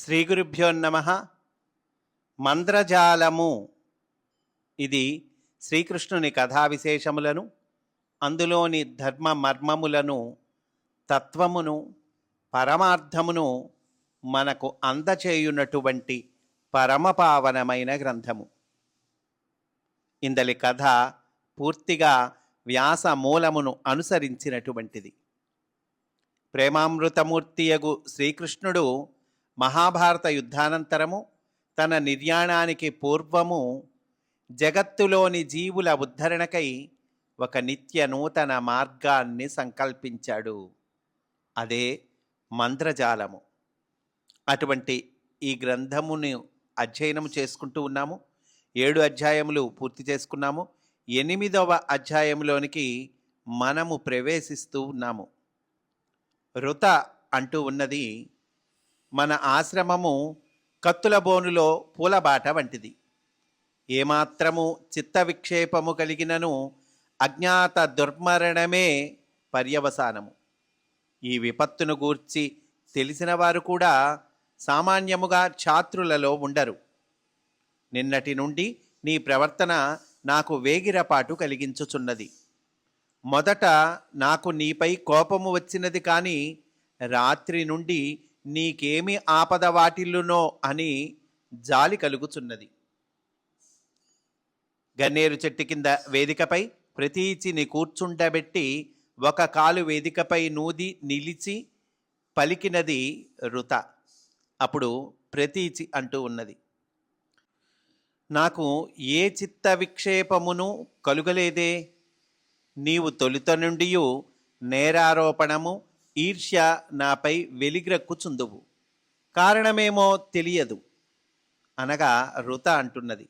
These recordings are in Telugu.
శ్రీ గురుభ్యో నమ. మంద్రజాలము ఇది శ్రీకృష్ణుని కథా విశేషములను అందులోని ధర్మ మర్మములను తత్వమును పరమార్థమును మనకు అందచేయునటువంటి పరమపావనమైన గ్రంథము. ఇందలి కథ పూర్తిగా వ్యాస మూలమును అనుసరించినటువంటిది. ప్రేమామృతమూర్తియగు శ్రీకృష్ణుడు మహాభారత యుద్ధానంతరము తన నిర్యాణానికి పూర్వము జగత్తులోని జీవుల ఉద్ధరణకై ఒక నిత్య నూతన మార్గాన్ని సంకల్పించాడు. అదే మంత్రజాలము. అటువంటి ఈ గ్రంథమును అధ్యయనం చేసుకుంటూ ఉన్నాము. ఏడు అధ్యాయములు పూర్తి చేసుకున్నాము. ఎనిమిదవ అధ్యాయంలోనికి మనము ప్రవేశిస్తూ ఉన్నాము. రుత అంటూ ఉన్నది మన ఆశ్రమము కత్తుల బోనులో పూలబాట వంటిది. ఏమాత్రము చిత్త విక్షేపము కలిగినను అజ్ఞాత దుర్మరణమే పర్యవసానము. ఈ విపత్తును గూర్చి తెలిసిన వారు కూడా సామాన్యముగా ఛాత్రులలో ఉండరు. నిన్నటి నుండి నీ ప్రవర్తన నాకు వేగిరపాటు కలిగించుచున్నది. మొదట నాకు నీపై కోపము వచ్చినది కానీ రాత్రి నుండి నీకేమి ఆపద వాటిల్లునో అని జాలి కలుగుచున్నది. గన్నేరు చెట్టు కింద వేదికపై ప్రతీచిని కూర్చుండబెట్టి ఒక కాలు వేదికపై నూది నిలిచి పలికినది రుత. అప్పుడు ప్రతీచి అంటూ ఉన్నది. నాకు ఏ చిత్త విక్షేపమును కలుగలేదే? నీవు తొలుత నుండి నేరారోపణము ఈర్ష్య నాపై వెలిగ్రక్కుచుందువు కారణమేమో తెలియదు. అనగా రుత అంటున్నది.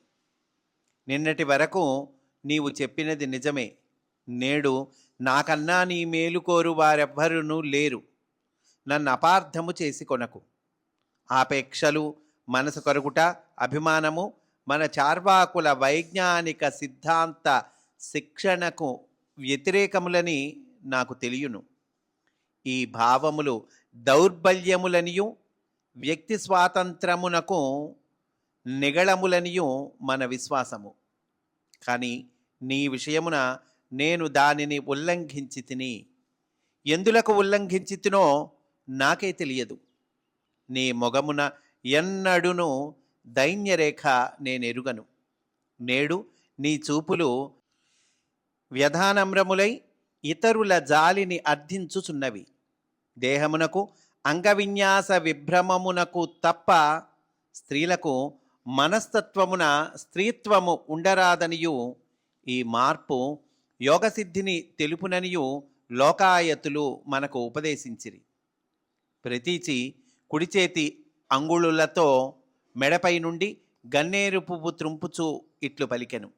నిన్నటి వరకు నీవు చెప్పినది నిజమే. నేడు నాకన్నా నీ మేలు కోరు వారెవ్వరునూ లేరు. నన్ను అపార్థము చేసి కొనకు. ఆపేక్షలు మనసు కరుగుట అభిమానము మన చార్వాకుల వైజ్ఞానిక సిద్ధాంత శిక్షణకు వ్యతిరేకములని నాకు తెలియను. ఈ భావములు దౌర్బల్యములనియు వ్యక్తి స్వాతంత్రమునకు నిగళములనియు మన విశ్వాసము. కానీ నీ విషయమున నేను దానిని ఉల్లంఘించి తిని ఎందులకు ఉల్లంఘించి తినో నాకే తెలియదు. నీ మొగమున ఎన్నడును దైన్యరేఖ నేనెరుగను. నేడు నీ చూపులు వ్యధానమ్రములై ఇతరుల జాలిని అర్థించుచున్నవి. దేహమునకు అంగవిన్యాస విభ్రమమునకు తప్ప స్త్రీలకు మనస్తత్వమున స్త్రీత్వము ఉండరాదనియు ఈ మార్పు యోగసిద్ధిని తెలుపుననియు లోకాయతులు మనకు ఉపదేశించిరి. ప్రతీచి కుడిచేతి అంగుళులతో మెడపై నుండి గన్నేరు పువ్వు త్రుంపుచూ ఇట్లు పలికెను.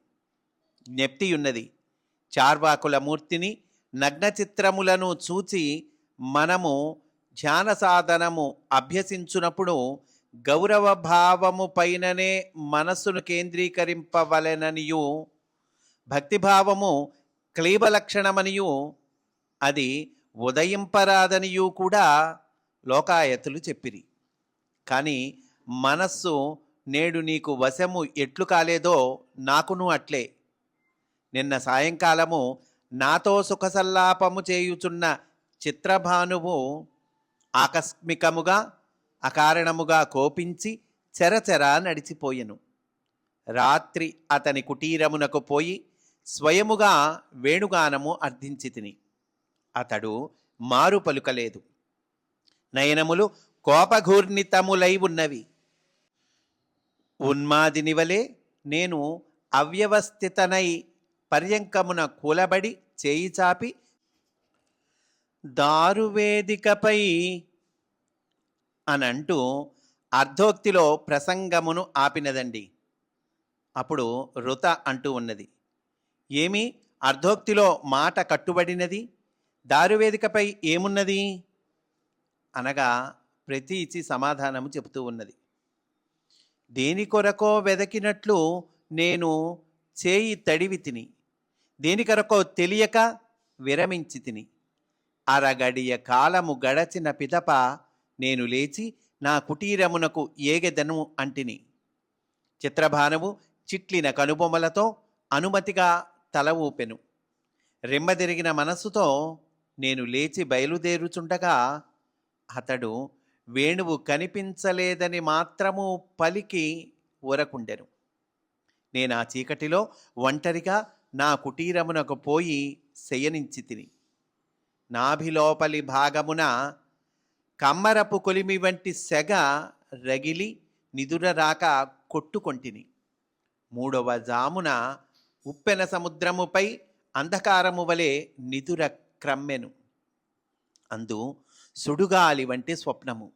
జ్ఞప్తియున్నది చార్వాకుల మూర్తిని నగ్న చిత్రములను చూచి మనము ధ్యాన సాధనము అభ్యసించునప్పుడు గౌరవ భావము పైననే మనస్సును కేంద్రీకరింపవలెననియు. భక్తిభావము క్లీబ లక్షణమనియు. అది ఉదయింపరాదనియూ కూడా లోకాయతులు చెప్పిరి. కానీ మనస్సు నేడు నీకు వశము ఎట్లు కాలేదో నాకును అట్లే. నిన్న సాయంకాలము నాతో సుఖసల్లాపము చేయుచున్న చిత్రభానువు ఆకస్మికముగా అకారణముగా కోపించి చెరచెరా నడిచిపోయెను. రాత్రి అతని కుటీరమునకు పోయి స్వయముగా వేణుగానము అర్థించి తిని అతడు మారు పలుకలేదు నయనములు కోపఘూర్ణితములై ఉన్నవి. ఉన్మాదినివలే నేను అవ్యవస్థితనై పర్యంకమున కూలబడి చేయి చాపి దారువేదికపై అనంటూ అర్ధోక్తిలో ప్రసంగమును ఆపినదండి. అప్పుడు రుత అంటూ ఉన్నది ఏమి అర్ధోక్తిలో మాట కట్టుబడినది? దారువేదికపై ఏమున్నది? అనగా ప్రతీచి సమాధానము చెబుతూ ఉన్నది. దేని కొరకో వెదకినట్లు నేను చేయి తడివి తిని దేనికరకో తెలియక విరమించి తిని. అరగడియ కాలము గడచిన పిదప నేను లేచి నా కుటీరమునకు ఏగెదను అంటిని. చిత్రభానువు చిట్లిన కనుబొమ్మలతో అనుమతిగా తల ఊపెను. రెమ్మదిరిగిన మనస్సుతో నేను లేచి బయలుదేరుచుండగా అతడు వేణువు కనిపించలేదని మాత్రము పలికి ఊరకుండెను. నేను ఆ చీకటిలో ఒంటరిగా నా కుటీరమునకు పోయి శయనించి తిని. నాభిలోపలి భాగమున కమ్మరపు కొలిమి వంటి సెగ రగిలి నిదుర రాక కొట్టుకొంటిని మూడవ జామున ఉప్పెన సముద్రముపై అంధకారము వలె నిదుర క్రమ్మెను. అందు సుడుగాలి వంటి స్వప్నము.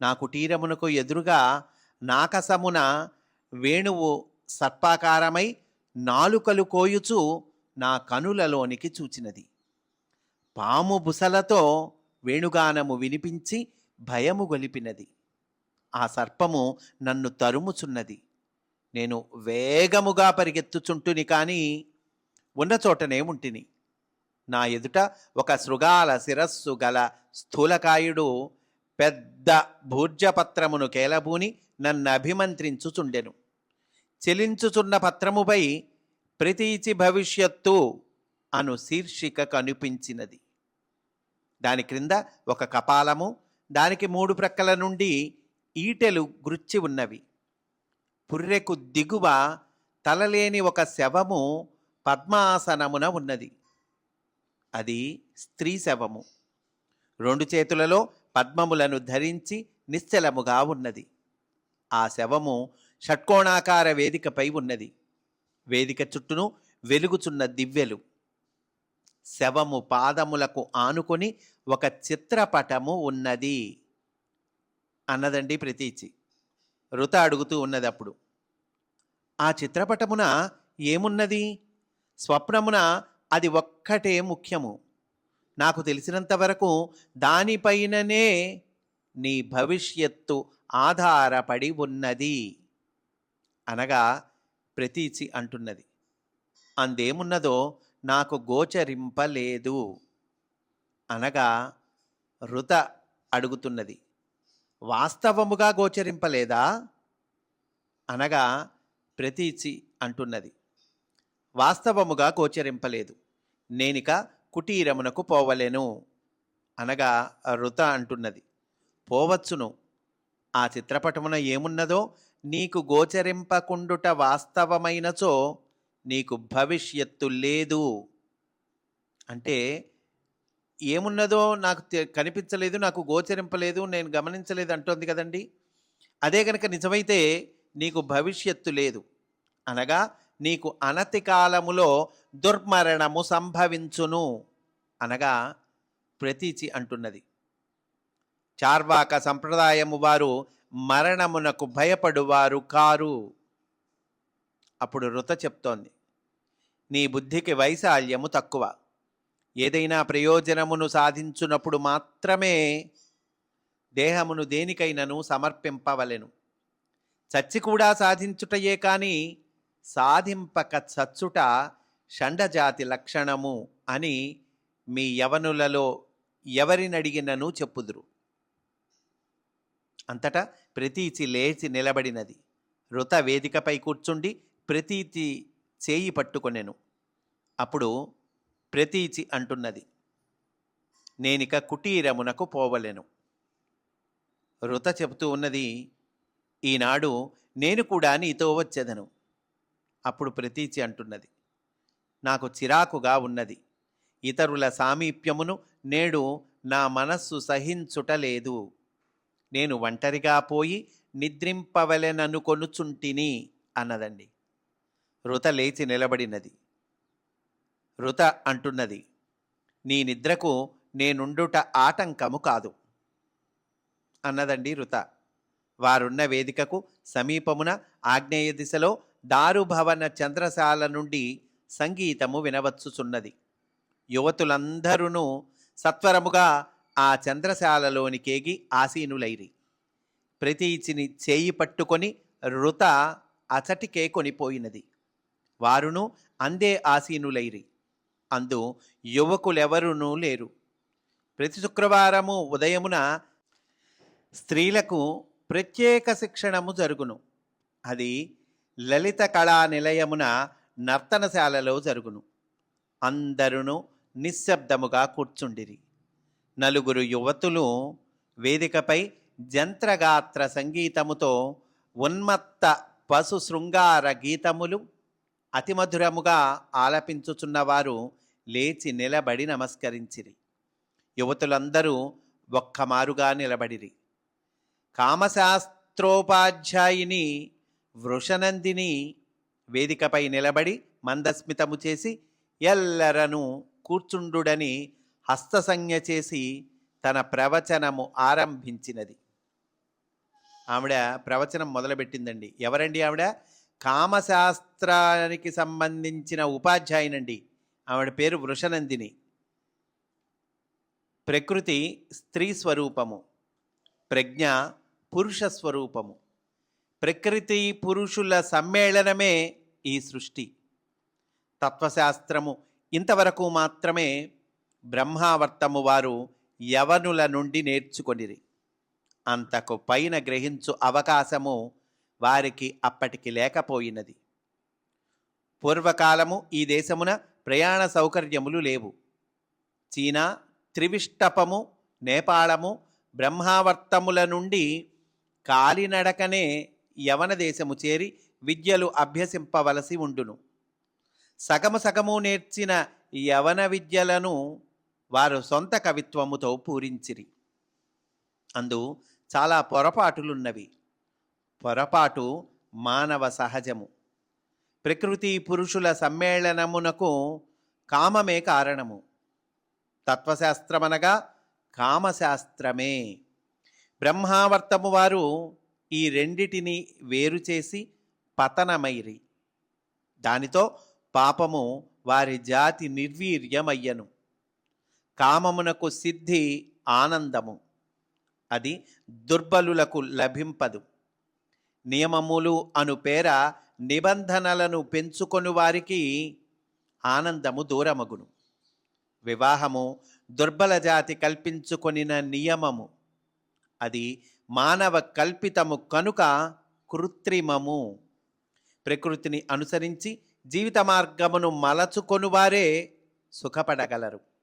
నా కుటీరమునకు ఎదురుగా నాకసమున వేణువు సర్పాకారమై నాలుకలు కోయుచు నా కనులలోనికి చూచినది. పాము బుసలతో వేణుగానము వినిపించి భయము గొలిపినది. ఆ సర్పము నన్ను తరుముచున్నది. నేను వేగముగా పరిగెత్తుచుంటుని కానీ ఉన్న చోటనే ఉంటిని. నా ఎదుట ఒక శృగాల శిరస్సు గల స్థూలకాయుడు పెద్ద భూర్జపత్రమును కేలబూని నన్ను అభిమంత్రించుచుండెను చెలించుచున్న పత్రముపై ప్రతీచి భవిష్యత్తు అను శీర్షిక కనిపించినది. దాని క్రింద ఒక కపాలము దానికి మూడు ప్రక్కల నుండి ఈటెలు గుచ్చి ఉన్నవి. పుర్రెకు దిగువ తలలేని ఒక శవము పద్మాసనమున ఉన్నది. అది స్త్రీ శవము. రెండు చేతులలో పద్మములను ధరించి నిశ్చలముగా ఉన్నది. ఆ శవము షట్కోణాకార వేదికపై ఉన్నది. వేదిక చుట్టూను వెలుగుచున్న దివ్యలు. శవము పాదములకు ఆనుకొని ఒక చిత్రపటము ఉన్నది అన్నదండి ప్రతీచి. రుత అడుగుతూ ఉన్నది అప్పుడు. ఆ చిత్రపటమున ఏమున్నది? స్వప్నమున అది ఒక్కటే ముఖ్యము. నాకు తెలిసినంత వరకు దానిపైననే నీ భవిష్యత్తు ఆధారపడి ఉన్నది. అనగా ప్రతీచి అంటున్నది. అందేమున్నదో నాకు గోచరింపలేదు. అనగా రుత అడుగుతున్నది. వాస్తవముగా గోచరింపలేదా? అనగా ప్రతీచి అంటున్నది. వాస్తవముగా గోచరింపలేదు. నేనిక కుటీరమునకు పోవలేను. అనగా రుత అంటున్నది. పోవచ్చును. ఆ చిత్రపటమున ఏమున్నదో నీకు గోచరింపకుండుట వాస్తవమైనచో నీకు భవిష్యత్తు లేదు. అంటే ఏమున్నదో నాకు తె- కనిపించలేదు నాకు గోచరింపలేదు నేను గమనించలేదు అంటోంది కదండి. అదే కనుక నిజమైతే నీకు భవిష్యత్తు లేదు. అనగా నీకు అనతి కాలములో దుర్మరణము సంభవించును. అనగా ప్రతీచి అంటున్నది. చార్వాక సంప్రదాయము వారు మరణమునకు భయపడువారు కారు. అప్పుడు రుత చెప్తోంది నీ బుద్ధికి వైశాల్యము తక్కువ. ఏదైనా ప్రయోజనమును సాధించునప్పుడు మాత్రమే దేహమును దేనికైనను సమర్పింపవలెను. చచ్చి కూడా సాధించుటయే కాని సాధింపక చచ్చుట షండజాతి లక్షణము అని మీ యవనులలో ఎవరినడిగినను చెప్పుదురు. అంతటా ప్రతీచి లేచి నిలబడినది. రుత వేదికపై కూర్చుండి ప్రతీతి చేయి పట్టుకొనెను. అప్పుడు ప్రతీచి అంటున్నది నేనిక కుటీరమునకు పోవలెను. రుత చెబుతూ ఉన్నది ఈనాడు నేను కూడా నీతో వచ్చేదను. అప్పుడు ప్రతీచి అంటున్నది నాకు చిరాకుగా ఉన్నది. ఇతరుల సామీప్యమును నేడు నా మనస్సు సహించుటలేదు. నేను ఒంటరిగా పోయి నిద్రింపవలెననుకొనుచుంటిని అన్నదండి. రుత లేచి నిలబడినది. రుత అంటున్నది నీ నిద్రకు నేనుండుట ఆటంకము కాదు అన్నదండి రుత. వారున్న వేదికకు సమీపమున ఆగ్నేయ దిశలో దారుభవన చంద్రశాల నుండి సంగీతము వినవచ్చుచున్నది. యువతులందరూ సత్వరముగా ఆ చంద్రశాలలోనికేగి ఆసీనులైరి. ప్రతీచిని చేయి పట్టుకొని రుత అచటికే కొనిపోయినది. వారును అందే ఆసీనులైరి. అందు యువకులెవరునూ లేరు. ప్రతి శుక్రవారము ఉదయమున స్త్రీలకు ప్రత్యేక శిక్షణము జరుగును. అది లలిత కళా నిలయమున నర్తనశాలలో జరుగును. అందరును నిశ్శబ్దముగా కూర్చుండిరి. నలుగురు యువతులు వేదికపై జంత్రగాత్ర సంగీతముతో ఉన్మత్త పశు శృంగార గీతములు అతిమధురముగా ఆలపించుచున్నవారు లేచి నిలబడి నమస్కరించిరి. యువతులందరూ ఒక్కమారుగా నిలబడిరి. కామశాస్త్రోపాధ్యాయిని వృషనందిని వేదికపై నిలబడి మందస్మితము చేసి ఎల్లరను కూర్చుండుడని హస్తసంజ్ఞ చేసి తన ప్రవచనము ఆరంభించినది. ఆవిడ ప్రవచనం మొదలుపెట్టిందండి. ఎవరండి ఆవిడ? కామశాస్త్రానికి సంబంధించిన ఉపాధ్యాయునండి. ఆవిడ పేరు వృషనందిని. ప్రకృతి స్త్రీ స్వరూపము. ప్రజ్ఞ పురుష స్వరూపము. ప్రకృతి పురుషుల సమ్మేళనమే ఈ సృష్టి. తత్వశాస్త్రము ఇంతవరకు మాత్రమే బ్రహ్మావర్తము వారు యవనుల నుండి నేర్చుకొనిరి. అంతకు పైన గ్రహించు అవకాశము వారికి అప్పటికి లేకపోయినది. పూర్వకాలము ఈ దేశమున ప్రయాణ సౌకర్యములు లేవు. చీనా త్రివిష్టపము నేపాళము బ్రహ్మావర్తముల నుండి కాలినడకనే యవన దేశము చేరి విద్యలు అభ్యసింపవలసి ఉండును. సగము సగము నేర్చిన యవన విద్యలను వారు సొంత కవిత్వముతో పూరించిరి. అందు చాలా పొరపాటులున్నవి. పొరపాటు మానవ సహజము. ప్రకృతి పురుషుల సమ్మేళనమునకు కామమే కారణము. తత్వశాస్త్రమనగా కామశాస్త్రమే. బ్రహ్మావర్తము వారు ఈ రెండిటిని వేరు చేసి పతనమైరి. దానితో పాపము వారి జాతి నిర్వీర్యమయ్యను. కామమునకు సిద్ధి ఆనందము. అది దుర్బలులకు లభింపదు. నియమములు అను పేర నిబంధనలను పెంచుకొని వారికి ఆనందము దూరమగును. వివాహము దుర్బల జాతి కల్పించుకొనిన నియమము. అది మానవ కల్పితము కనుక కృత్రిమము. ప్రకృతిని అనుసరించి జీవిత మార్గమును మలచుకొనువారే సుఖపడగలరు.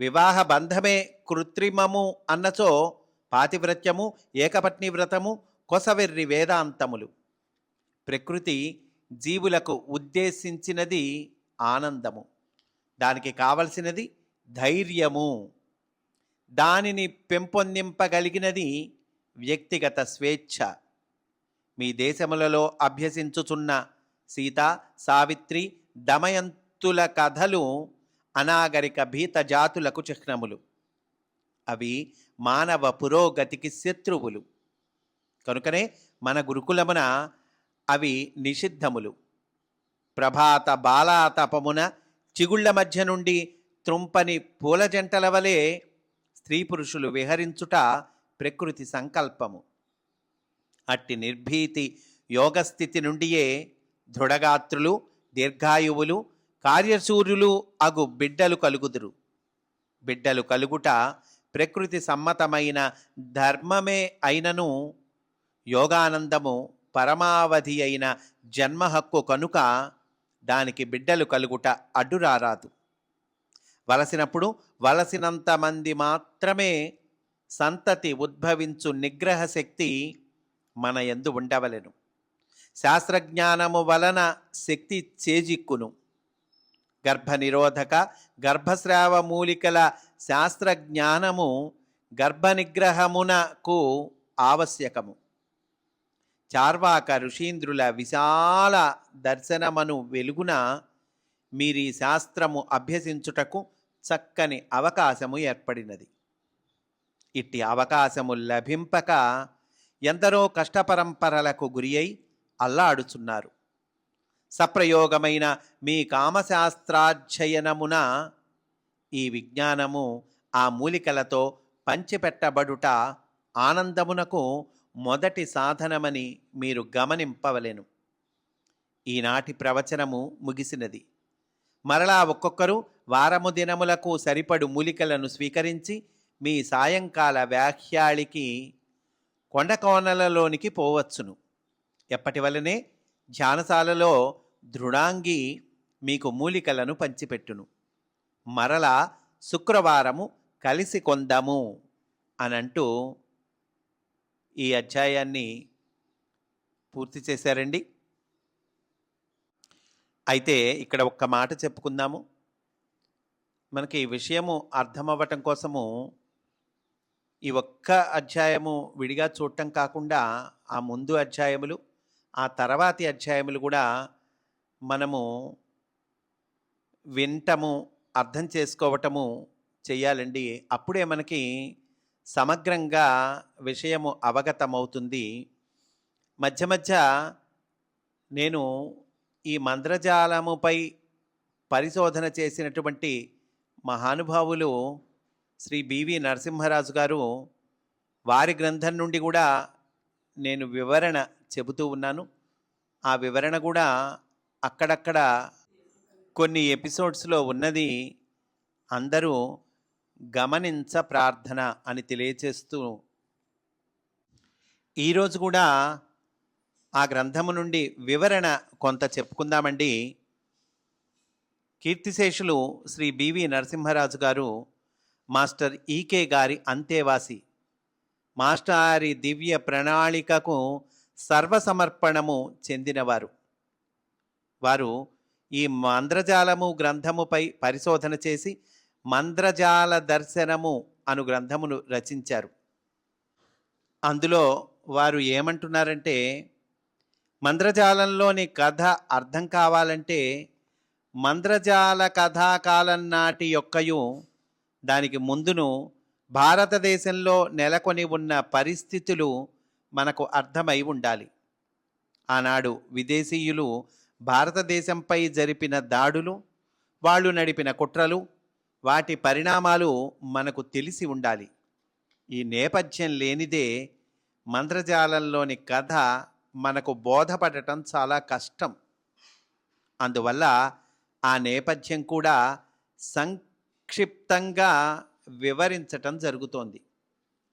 వివాహ బంధమే కృత్రిమము అన్నచో పాతివ్రత్యము ఏకపత్ని వ్రతము కొసవెర్రి వేదాంతములు. ప్రకృతి జీవులకు ఉద్దేశించినది ఆనందము. దానికి కావలసినది ధైర్యము. దానిని పెంపొందింపగలిగినది వ్యక్తిగత స్వేచ్ఛ. మీ దేశములలో అభ్యసించుచున్న సీత సావిత్రి దమయంతుల కథలు అనాగరిక భీత జాతులకు చిహ్నములు. అవి మానవ పురోగతికి శత్రువులు. కనుకనే మన గురుకులమున అవి నిషిద్ధములు. ప్రభాత బాలాతపమున చిగుళ్ళ మధ్య నుండి త్రుంపని పూల జంటల వలె స్త్రీ పురుషులు విహరించుట ప్రకృతి సంకల్పము. అట్టి నిర్భీతి యోగస్థితి నుండియే దృఢగాత్రులు దీర్ఘాయువులు కార్యసూర్యులు అగు బిడ్డలు కలుగుదురు. బిడ్డలు కలుగుట ప్రకృతి సమ్మతమైన ధర్మమే అయినను యోగానందము పరమావధి అయిన జన్మ హక్కు కనుక దానికి బిడ్డలు కలుగుట అడ్డురారాదు. వలసినప్పుడు వలసినంత మంది మాత్రమే సంతతి ఉద్భవించు నిగ్రహ శక్తి మన ఎందు ఉండవలెను. శాస్త్రజ్ఞానము వలన శక్తి చేజిక్కును. గర్భ నిరోధక గర్భస్రావ మూలికల శాస్త్రజ్ఞానము గర్భ నిగ్రహమునకు ఆవశ్యకము. చార్వాక ఋషీంద్రుల విశాల దర్శనమను వెలుగున మీరీ శాస్త్రము అభ్యసించుటకు చక్కని అవకాశము ఏర్పడినది. ఇట్టి అవకాశము లభింపక ఎందరో కష్టపరంపరలకు గురి అయి అల్లాడుచున్నారు. సప్రయోగమైన మీ కామశాస్త్రాధ్యయనమున ఈ విజ్ఞానము ఆ మూలికలతో పంచిపెట్టబడుట ఆనందమునకు మొదటి సాధనమని మీరు గమనింపవలెను. ఈనాటి ప్రవచనము ముగిసినది. మరలా ఒక్కొక్కరు వారము దినములకు సరిపడు మూలికలను స్వీకరించి మీ సాయంకాల వ్యాఖ్యాళికి కొండకోనలలోనికి పోవచ్చును. ఎప్పటి వలనే ధ్యానశాలలో దృఢాంగి మీకు మూలికలను పంచిపెట్టును. మరలా శుక్రవారము కలిసి కొందాము అనంటూ ఈ అధ్యాయాన్ని పూర్తి చేశారండి. అయితే ఇక్కడ ఒక్క మాట చెప్పుకుందాము. మనకి ఈ విషయము అర్థమవ్వటం కోసము ఈ ఒక్క అధ్యాయము విడిగా చూడటం కాకుండా ఆ ముందు అధ్యాయములు ఆ తర్వాతి అధ్యాయములు కూడా మనము వింటము అర్థం చేసుకోవటము చేయాలండి అప్పుడే మనకి సమగ్రంగా విషయము అవగతమవుతుంది. మధ్య మధ్య నేను ఈ మంత్రజాలముపై పరిశోధన చేసినటువంటి మహానుభావులు శ్రీ బివి నరసింహరాజు గారు వారి గ్రంథం నుండి కూడా నేను వివరణ చెబుతూ ఉన్నాను. ఆ వివరణ కూడా అక్కడక్కడ కొన్ని ఎపిసోడ్స్లో ఉన్నది. అందరూ గమనించ ప్రార్థన అని తెలియచేస్తూ ఈరోజు కూడా ఆ గ్రంథము నుండి వివరణ కొంత చెప్పుకుందామండి. కీర్తిశేషులు శ్రీ బివి నరసింహరాజు గారు మాస్టర్ ఈకే గారి అంతేవాసి మాస్టారి దివ్య ప్రణాళికకు సర్వసమర్పణము చెందినవారు. వారు ఈ మంద్రజాలము గ్రంథముపై పరిశోధన చేసి మంద్రజాల దర్శనము అను గ్రంథమును రచించారు. అందులో వారు ఏమంటున్నారంటే మంద్రజాలంలోని కథ అర్థం కావాలంటే మంద్రజాల కథాకాలం నాటి యొక్కయు దానికి ముందును భారతదేశంలో నెలకొని ఉన్న పరిస్థితులు మనకు అర్థమై ఉండాలి. ఆనాడు విదేశీయులు భారతదేశంపై జరిపిన దాడులు వాళ్ళు నడిపిన కుట్రలు వాటి పరిణామాలు మనకు తెలిసి ఉండాలి. ఈ నేపథ్యం లేనిదే మంత్రజాలంలోని కథ మనకు బోధపడటం చాలా కష్టం. అందువల్ల ఆ నేపథ్యం కూడా సంక్షిప్తంగా వివరించటం జరుగుతోంది.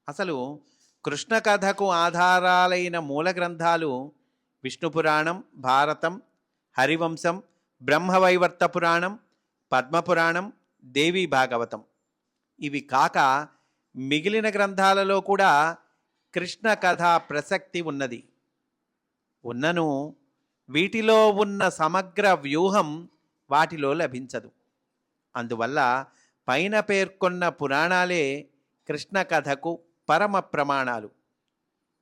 అసలు కృష్ణ కథకు ఆధారాలైన మూల గ్రంథాలు విష్ణు పురాణం భారతం హరివంశం బ్రహ్మవైవర్త పురాణం పద్మపురాణం దేవీ భాగవతం. ఇవి కాక మిగిలిన గ్రంథాలలో కూడా కృష్ణ కథ ప్రసక్తి ఉన్నది. ఉన్నను వీటిలో ఉన్న సమగ్ర వ్యూహం వాటిలో లభించదు. అందువల్ల పైన పేర్కొన్న పురాణాలే కృష్ణ కథకు పరమ ప్రమాణాలు.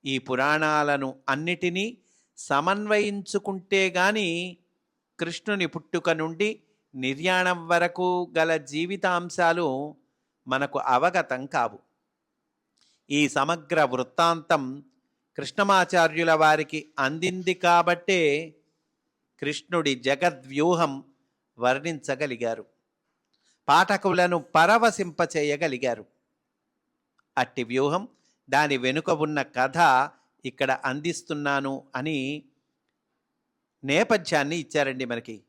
ఈ పురాణాలను అన్నిటినీ సమన్వయించుకుంటే గాని కృష్ణుని పుట్టుక నుండి నిర్యాణం వరకు గల జీవితాంశాలు మనకు అవగతం కావు. ఈ సమగ్ర వృత్తాంతం కృష్ణమాచార్యుల వారికి అందింది కాబట్టే కృష్ణుడి జగద్వ్యూహం వర్ణించగలిగారు. పాఠకులను పరవశింపచేయగలిగారు. అట్టి వ్యూహం దాని వెనుక ఉన్న కథ ఇక్కడ అందిస్తున్నాను అని నేపథ్యాన్ని ఇచ్చారండి మనకి.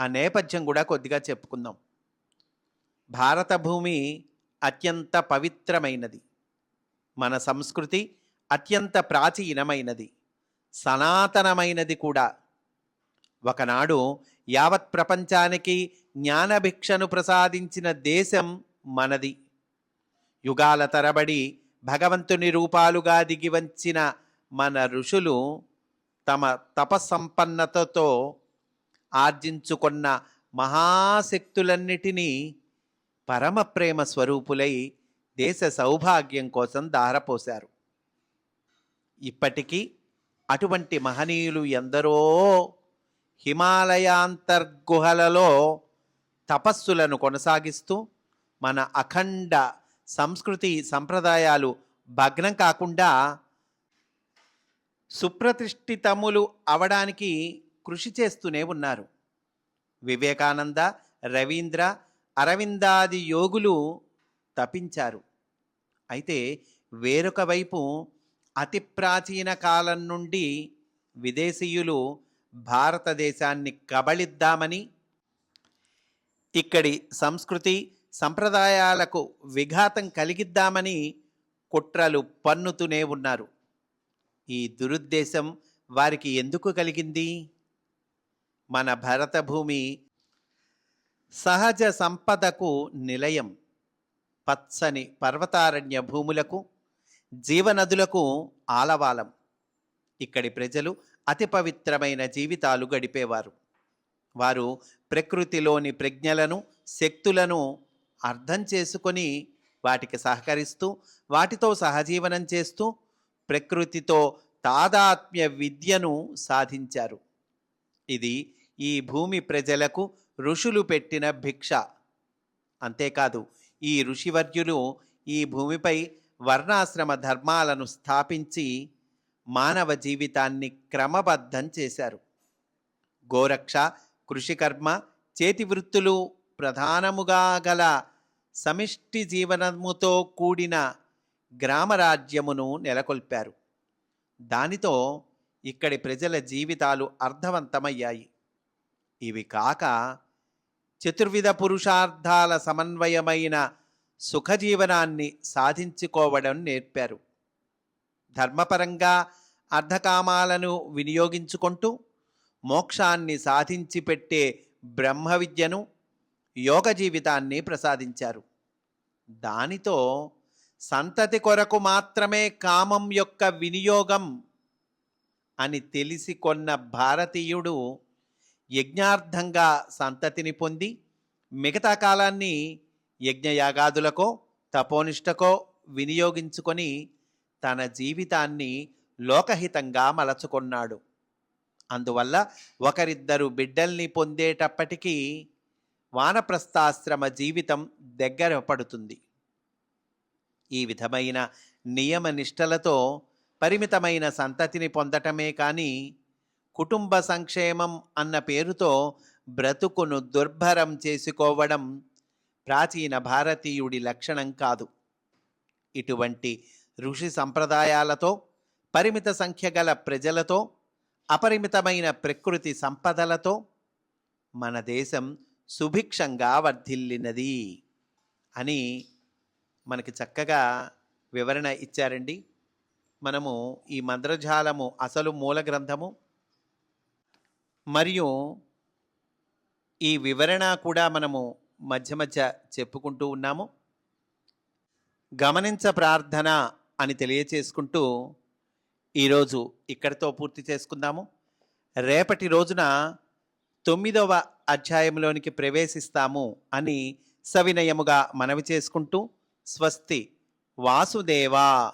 ఆ నేపథ్యం కూడా కొద్దిగా చెప్పుకుందాం. భారత భూమి అత్యంత పవిత్రమైనది. మన సంస్కృతి అత్యంత ప్రాచీనమైనది. సనాతనమైనది కూడా. ఒకనాడు యావత్ ప్రపంచానికి జ్ఞానభిక్షను ప్రసాదించిన దేశం మనది. యుగాల తరబడి భగవంతుని రూపాలుగా దిగివంచిన మన ఋషులు తమ తపసంపన్నతతో ఆర్జించుకున్న మహాశక్తులన్నిటినీ పరమ ప్రేమ స్వరూపులై దేశ సౌభాగ్యం కోసం దారపోశారు ఇప్పటికీ అటువంటి మహనీయులు ఎందరో హిమాలయాంతర్గుహలలో తపస్సులను కొనసాగిస్తూ మన అఖండ సంస్కృతి సంప్రదాయాలు భగ్నం కాకుండా సుప్రతిష్ఠితములు అవడానికి కృషి చేస్తూనే ఉన్నారు. వివేకానంద రవీంద్ర అరవిందాది యోగులు తపించారు. అయితే వేరొక వైపు అతి ప్రాచీన కాలం నుండి విదేశీయులు భారతదేశాన్ని కబళిద్దామని ఇక్కడి సంస్కృతి సంప్రదాయాలకు విఘాతం కలిగిద్దామని కుట్రలు పన్నుతూనే ఉన్నారు. ఈ దురుద్దేశం వారికి ఎందుకు కలిగింది? మన భరతభూమి సహజ సంపదకు నిలయం. పచ్చని పర్వతారణ్య భూములకు జీవనదులకు ఆలవాలం. ఇక్కడి ప్రజలు అతి పవిత్రమైన జీవితాలు గడిపేవారు. వారు ప్రకృతిలోని ప్రజ్ఞలను శక్తులను అర్థం చేసుకొని వాటికి సహకరిస్తూ వాటితో సహజీవనం చేస్తూ ప్రకృతితో తాదాత్మ్య విద్యను సాధించారు. ఇది ఈ భూమి ప్రజలకు ఋషులు పెట్టిన భిక్ష. అంతేకాదు ఈ ఋషివర్యులు ఈ భూమిపై వర్ణాశ్రమ ధర్మాలను స్థాపించి మానవ జీవితాన్ని క్రమబద్ధం చేశారు. గోరక్ష కృషికర్మ చేతి వృత్తులు ప్రధానముగా గల సమిష్టి జీవనముతో కూడిన గ్రామరాజ్యమును నెలకొల్పారు. దానితో ఇక్కడి ప్రజల జీవితాలు అర్థవంతమయ్యాయి. ఇవి కాక చతుర్విధ పురుషార్థాల సమన్వయమైన సుఖజీవనాన్ని సాధించుకోవడం నేర్పారు. ధర్మపరంగా అర్ధకామాలను వినియోగించుకుంటూ మోక్షాన్ని సాధించి పెట్టే బ్రహ్మ విద్యను యోగ జీవితాన్ని ప్రసాదించారు. దానితో సంతతి కొరకు మాత్రమే కామం యొక్క వినియోగం అని తెలిసి కొన్న భారతీయుడు యజ్ఞార్థంగా సంతతిని పొంది మిగతా కాలాన్ని యజ్ఞయాగాదులకో తపోనిష్టకో వినియోగించుకొని తన జీవితాన్ని లోకహితంగా మలచుకున్నాడు. అందువల్ల ఒకరిద్దరు బిడ్డల్ని పొందేటప్పటికీ వానప్రస్థాశ్రమ జీవితం దగ్గర పడుతుంది. ఈ విధమైన నియమ నిష్టలతో పరిమితమైన సంతతిని పొందటమే కానీ కుటుంబ సంక్షేమం అన్న పేరుతో బ్రతుకును దుర్భరం చేసుకోవడం ప్రాచీన భారతీయుడి లక్షణం కాదు. ఇటువంటి ఋషి సంప్రదాయాలతో పరిమిత సంఖ్య గల ప్రజలతో అపరిమితమైన ప్రకృతి సంపదలతో మన దేశం సుభిక్షంగా వర్ధిల్లినది అని మనకి చక్కగా వివరణ ఇచ్చారండి. మనము ఈ మంద్రజాలము అసలు మూల గ్రంథము మరియు ఈ వివరణ కూడా మనము మధ్య మధ్య చెప్పుకుంటూ ఉన్నాము. గమనించ ప్రార్థన అని తెలియచేసుకుంటూ ఈరోజు ఇక్కడితో పూర్తి చేసుకుందాము. రేపటి రోజున తొమ్మిదవ అధ్యాయంలోనికి ప్రవేశిస్తాము అని సవినయముగా మనవి చేసుకుంటూ స్వస్తి వాసుదేవా.